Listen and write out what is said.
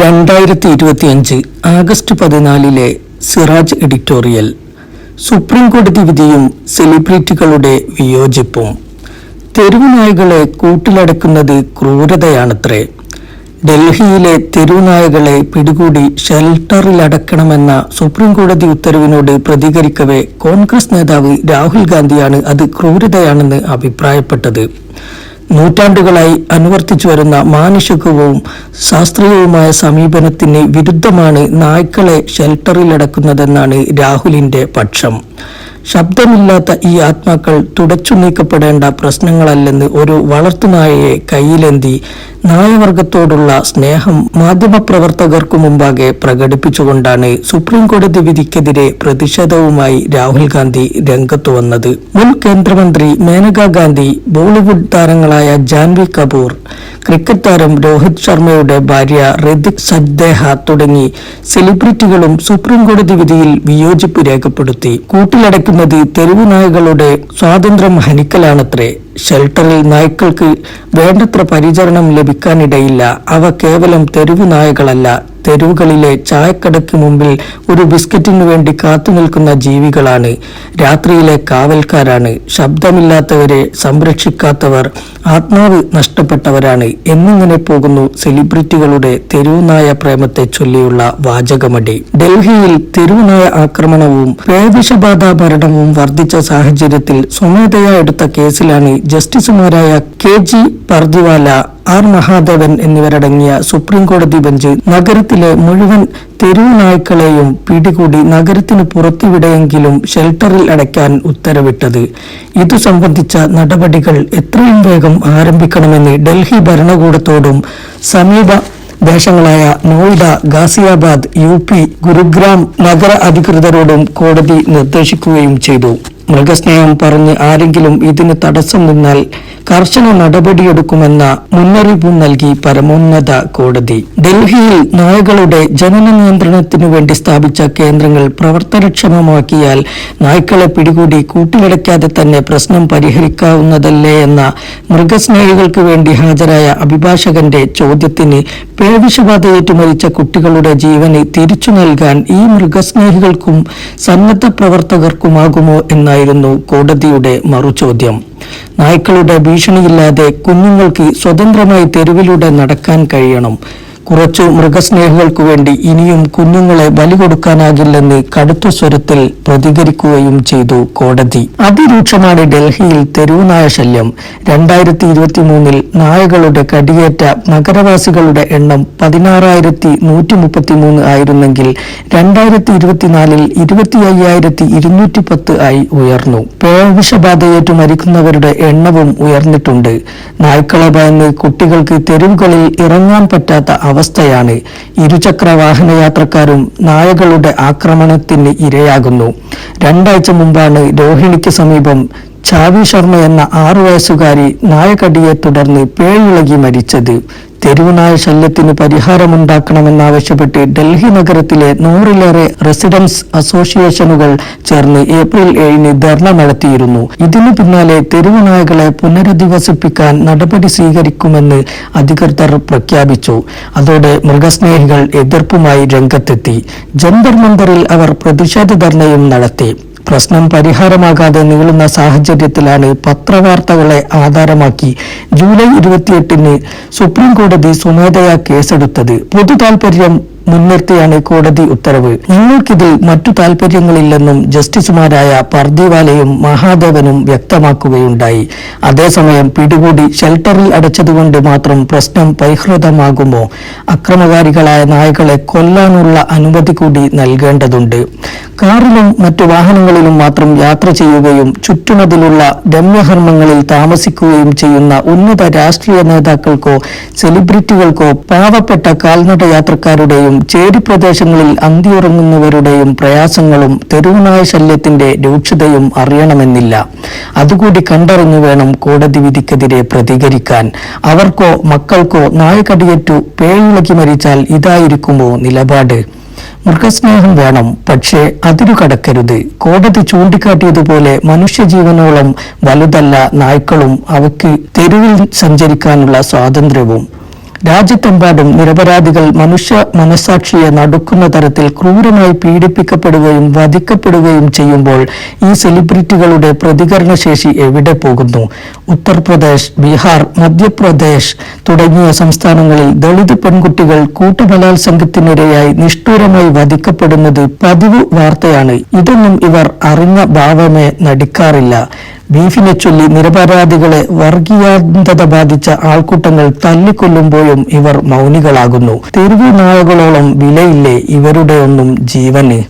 രണ്ടായിരത്തി ഇരുപത്തിയഞ്ച് ആഗസ്റ്റ് പതിനാലിലെ സിറാജ് എഡിറ്റോറിയൽ സുപ്രീം കോടതി വിധിയും സെലിബ്രിറ്റികളുടെ വിയോജിപ്പും. തെരുവുനായകളെ കൂട്ടിലടക്കുന്നത് ക്രൂരതയാണത്രേ. ഡൽഹിയിലെ തെരുവുനായകളെ പിടികൂടി ഷെൽട്ടറിലടക്കണമെന്ന സുപ്രീം കോടതി ഉത്തരവിനോട് പ്രതികരിക്കവേ കോൺഗ്രസ് നേതാവ് രാഹുൽ ഗാന്ധിയാണ് അത് ക്രൂരതയാണെന്ന് അഭിപ്രായപ്പെട്ടത്. നൂറ്റാണ്ടുകളായി അനുവർത്തിച്ചു വരുന്ന മാനുഷികവും ശാസ്ത്രീയവുമായ സമീപനത്തിന് വിരുദ്ധമാണ് നായ്ക്കളെ ഷെൽട്ടറിലടക്കുന്നതെന്നാണ് രാഹുലിന്റെ പക്ഷം. ശബ്ദമില്ലാത്ത ഈ ആത്മാക്കൾ തുടച്ചു നീക്കപ്പെടേണ്ട പ്രശ്നങ്ങളല്ലെന്ന് ഒരു വളർത്തുനായയെ കയ്യിലേന്തി നായവർഗത്തോടുള്ള സ്നേഹം മാധ്യമപ്രവർത്തകർക്കു മുമ്പാകെ പ്രകടിപ്പിച്ചുകൊണ്ടാണ് സുപ്രീം കോടതി വിധിക്കെതിരെ പ്രതിഷേധവുമായി രാഹുൽ ഗാന്ധി രംഗത്തു വന്നത്. മുൻ കേന്ദ്രമന്ത്രി മേനകാ ഗാന്ധി ബോളിവുഡ് താരങ്ങളായ ജാൻവി കപൂർ ക്രിക്കറ്റ് താരം രോഹിത് ശർമ്മയുടെ ഭാര്യ ഋതിക് സജ്ദേഹ തുടങ്ങി സെലിബ്രിറ്റികളും സുപ്രീം കോടതി വിധിയിൽ വിയോജിപ്പ് രേഖപ്പെടുത്തി. കൂട്ടിലടയ്ക്കുന്നത് തെരുവു നായകളുടെ സ്വാതന്ത്ര്യം ഹനിക്കലാണത്രേ. ഷെൽട്ടറിൽ നായ്ക്കൾക്ക് വേണ്ടത്ര പരിചരണം ലഭിക്കാനിടയില്ല. അവ കേവലം തെരുവു നായകളല്ല തെരുവുകളിലെ ചായക്കടയ്ക്ക് മുമ്പിൽ ഒരു ബിസ്ക്കറ്റിനു വേണ്ടി കാത്തു നിൽക്കുന്ന ജീവികളാണ്. രാത്രിയിലെ കാവൽക്കാരാണ്. ശബ്ദമില്ലാത്തവരെ സംരക്ഷിക്കാത്തവർ ആത്മാവ് നഷ്ടപ്പെട്ടവരാണ് എന്നിങ്ങനെ പോകുന്നു സെലിബ്രിറ്റികളുടെ തെരുവുനായ പ്രേമത്തെ ചൊല്ലിയുള്ള വാചകമടി. ഡൽഹിയിൽ തെരുവുനായ ആക്രമണവും പേവിഷബാധ ഭരണവും വർദ്ധിച്ച സാഹചര്യത്തിൽ സ്വമേധയാ എടുത്ത കേസിലാണ് ജസ്റ്റിസുമാരായ K G Pardiwala R Mahadevan എന്നിവരടങ്ങിയ സുപ്രീം കോടതി ബെഞ്ച് നഗരത്തിലെ മുഴുവൻ തെരുവ് നായ്ക്കളെയും പിടികൂടി നഗരത്തിന് പുറത്തുവിടെയെങ്കിലും ഷെൽട്ടറിൽ അടയ്ക്കാൻ ഉത്തരവിട്ടത്. ഇതു സംബന്ധിച്ച നടപടികൾ എത്രയും വേഗം ആരംഭിക്കണമെന്ന് ഡൽഹി ഭരണകൂടത്തോടും സമീപ ദേശങ്ങളായ നോയിഡ ഗാസിയാബാദ് യു പി ഗുരുഗ്രാം നഗര അധികൃതരോടും കോടതി നിർദ്ദേശിക്കുകയും ചെയ്തു. മൃഗസ്നേഹം പറഞ്ഞ് ആരെങ്കിലും ഇതിന് തടസ്സം നിന്നാൽ കർശന നടപടിയെടുക്കുമെന്ന മുന്നറിയിപ്പും നൽകി പരമോന്നത കോടതി. ഡൽഹിയിൽ നായകളുടെ ജനന നിയന്ത്രണത്തിനു വേണ്ടി സ്ഥാപിച്ച കേന്ദ്രങ്ങൾ പ്രവർത്തനക്ഷമമാക്കിയാൽ നായ്ക്കളെ പിടികൂടി കൂട്ടിലടയ്ക്കാതെ തന്നെ പ്രശ്നം പരിഹരിക്കാവുന്നതല്ലേ എന്ന മൃഗസ്നേഹികൾക്ക് വേണ്ടി ഹാജരായ അഭിഭാഷകന്റെ ചോദ്യത്തിന് പേവിഷബാധയേറ്റു മരിച്ച കുട്ടികളുടെ ജീവന് തിരിച്ചു നൽകാൻ ഈ മൃഗസ്നേഹികൾക്കും സന്നദ്ധ പ്രവർത്തകർക്കുമാകുമോ എന്നായിരുന്നു കോടതിയുടെ മറുചോദ്യം. നായ്ക്കളുടെ ഭീഷണിയില്ലാതെ കുഞ്ഞുങ്ങൾക്ക് സ്വതന്ത്രമായി തെരുവിലൂടെ നടക്കാൻ കഴിയണം. കുറച്ചു മൃഗസ്നേഹികൾക്കു വേണ്ടി ഇനിയും കുഞ്ഞുങ്ങളെ ബലി കൊടുക്കാനാകില്ലെന്ന് കടുത്ത സ്വരത്തിൽ പ്രതികരിക്കുകയും ചെയ്തു കോടതി. അതിരൂക്ഷമാണ് ഡൽഹിയിൽ തെരുവുനായ ശല്യം. രണ്ടായിരത്തി ഇരുപത്തി മൂന്നിൽ നായകളുടെ കടിയേറ്റ നഗരവാസികളുടെ എണ്ണം പതിനാറായിരത്തി നൂറ്റി മുപ്പത്തി മൂന്ന് ആയിരുന്നെങ്കിൽ രണ്ടായിരത്തി ഇരുപത്തിനാലിൽ ഇരുപത്തി അയ്യായിരത്തി ഇരുന്നൂറ്റി പത്ത് ആയി ഉയർന്നു. പോഷബാധയേറ്റു മരിക്കുന്നവരുടെ എണ്ണവും ഉയർന്നിട്ടുണ്ട്. നായ്ക്കളെ ഭയന്ന് കുട്ടികൾക്ക് തെരുവുകളിൽ ഇറങ്ങാൻ പറ്റാത്ത അവസ്ഥയാണ്. ഇരുചക്ര വാഹന യാത്രക്കാരും നായകളുടെ ആക്രമണത്തിന് ഇരയാകുന്നു. രണ്ടാഴ്ച മുമ്പാണ് രോഹിണിക്ക് സമീപം ചാവി ശർമ്മ എന്ന ആറു വയസ്സുകാരി നായകടിയെ തുടർന്ന് പേഴിളകി മരിച്ചത്. തെരുവുനായ ശല്യത്തിന് പരിഹാരമുണ്ടാക്കണമെന്നാവശ്യപ്പെട്ട് ഡൽഹി നഗരത്തിലെ നൂറിലേറെ റെസിഡൻസ് അസോസിയേഷനുകൾ ചേർന്ന് ഏപ്രിൽ ഏഴിന് ധർണ നടത്തിയിരുന്നു. ഇതിനു പിന്നാലെ തെരുവുനായകളെ പുനരധിവസിപ്പിക്കാൻ നടപടി സ്വീകരിക്കുമെന്ന് അധികൃതർ പ്രഖ്യാപിച്ചു. അതോടെ മൃഗസ്നേഹികൾ എതിർപ്പുമായി രംഗത്തെത്തി. ജന്തർ മന്ദറിൽ അവർ പ്രതിഷേധ ധർണയും നടത്തി. പ്രശ്നം പരിഹാരമാകാതെ നീളുന്ന സാഹചര്യത്തിലാണ് പത്രവാർത്തകളെ ആധാരമാക്കി ജൂലൈ ഇരുപത്തിയെട്ടിന് സുപ്രീം കോടതി സ്വമേധയാ കേസെടുത്തത്. പൊതു താൽപര്യം മുൻനിർത്തിയാണ് കോടതി ഉത്തരവ്. ഞങ്ങൾക്കിതിൽ മറ്റു താൽപര്യങ്ങളില്ലെന്നും ജസ്റ്റിസുമാരായ പർദിവാലയും മഹാദേവനും വ്യക്തമാക്കുകയുണ്ടായി. അതേസമയം പിടികൂടി ഷെൽട്ടറിൽ അടച്ചതുകൊണ്ട് മാത്രം പ്രശ്നം പരിഹൃതമാകുമോ? അക്രമകാരികളായ നായകളെ കൊല്ലാനുള്ള അനുമതി കൂടി നൽകേണ്ടതുണ്ട്. കാറിലും മറ്റു വാഹനങ്ങളിലും മാത്രം യാത്ര ചെയ്യുകയും ചുറ്റുമതിലുള്ള രമ്യഹർമ്മങ്ങളിൽ താമസിക്കുകയും ചെയ്യുന്ന ഉന്നത രാഷ്ട്രീയ നേതാക്കൾക്കോ സെലിബ്രിറ്റികൾക്കോ പാവപ്പെട്ട കാൽനട യാത്രക്കാരുടെയും ചേരി പ്രദേശങ്ങളിൽ അന്തിയുറങ്ങുന്നവരുടെയും പ്രയാസങ്ങളും തെരുവുനായ ശല്യത്തിന്റെ രൂക്ഷതയും അറിയണമെന്നില്ല. അതുകൂടി കണ്ടറിഞ്ഞു വേണം കോടതി വിധിക്കെതിരെ പ്രതികരിക്കാൻ. അവർക്കോ മക്കൾക്കോ നായകടിയേറ്റു പേഴിളക്കി മരിച്ചാൽ ഇതായിരിക്കുമോ നിലപാട്? മൃഗസ്നേഹം വേണം പക്ഷേ അതിരു കടക്കരുത് കോടതി ചൂണ്ടിക്കാട്ടിയതുപോലെ മനുഷ്യജീവനോളം വലുതല്ല നായ്ക്കളും അവയ്ക്ക് തെരുവിൽ സഞ്ചരിക്കാനുള്ള സ്വാതന്ത്ര്യവും. രാജ്യത്തെമ്പാടും നിരപരാധികൾ മനുഷ്യ മനസാക്ഷിയെ നടുക്കുന്ന തരത്തിൽ ക്രൂരമായി പീഡിപ്പിക്കപ്പെടുകയും വധിക്കപ്പെടുകയും ചെയ്യുമ്പോൾ ഈ സെലിബ്രിറ്റികളുടെ പ്രതികരണ ശേഷി എവിടെ പോകുന്നു? ഉത്തർപ്രദേശ് ബീഹാർ മധ്യപ്രദേശ് തുടങ്ങിയ സംസ്ഥാനങ്ങളിൽ ദളിത് പെൺകുട്ടികൾ കൂട്ടബലാത്സംഗത്തിനിരയായി നിഷ്ഠൂരമായി വധിക്കപ്പെടുന്നത് പതിവ് വാർത്തയാണ്. ഇതൊന്നും ഇവർ അറിഞ്ഞ ഭാവമേ നടിക്കാറില്ല. ബീഫിനെ ചൊല്ലി നിരപരാധികളെ വർഗീയാന്തത ബാധിച്ച ആൾക്കൂട്ടങ്ങൾ തല്ലിക്കൊല്ലുമ്പോഴും ഇവർ മൗനികളാകുന്നു. തെരുവു നാളുകളോളം വിലയില്ലേ ഇവരുടെ ഒന്നും ജീവന്?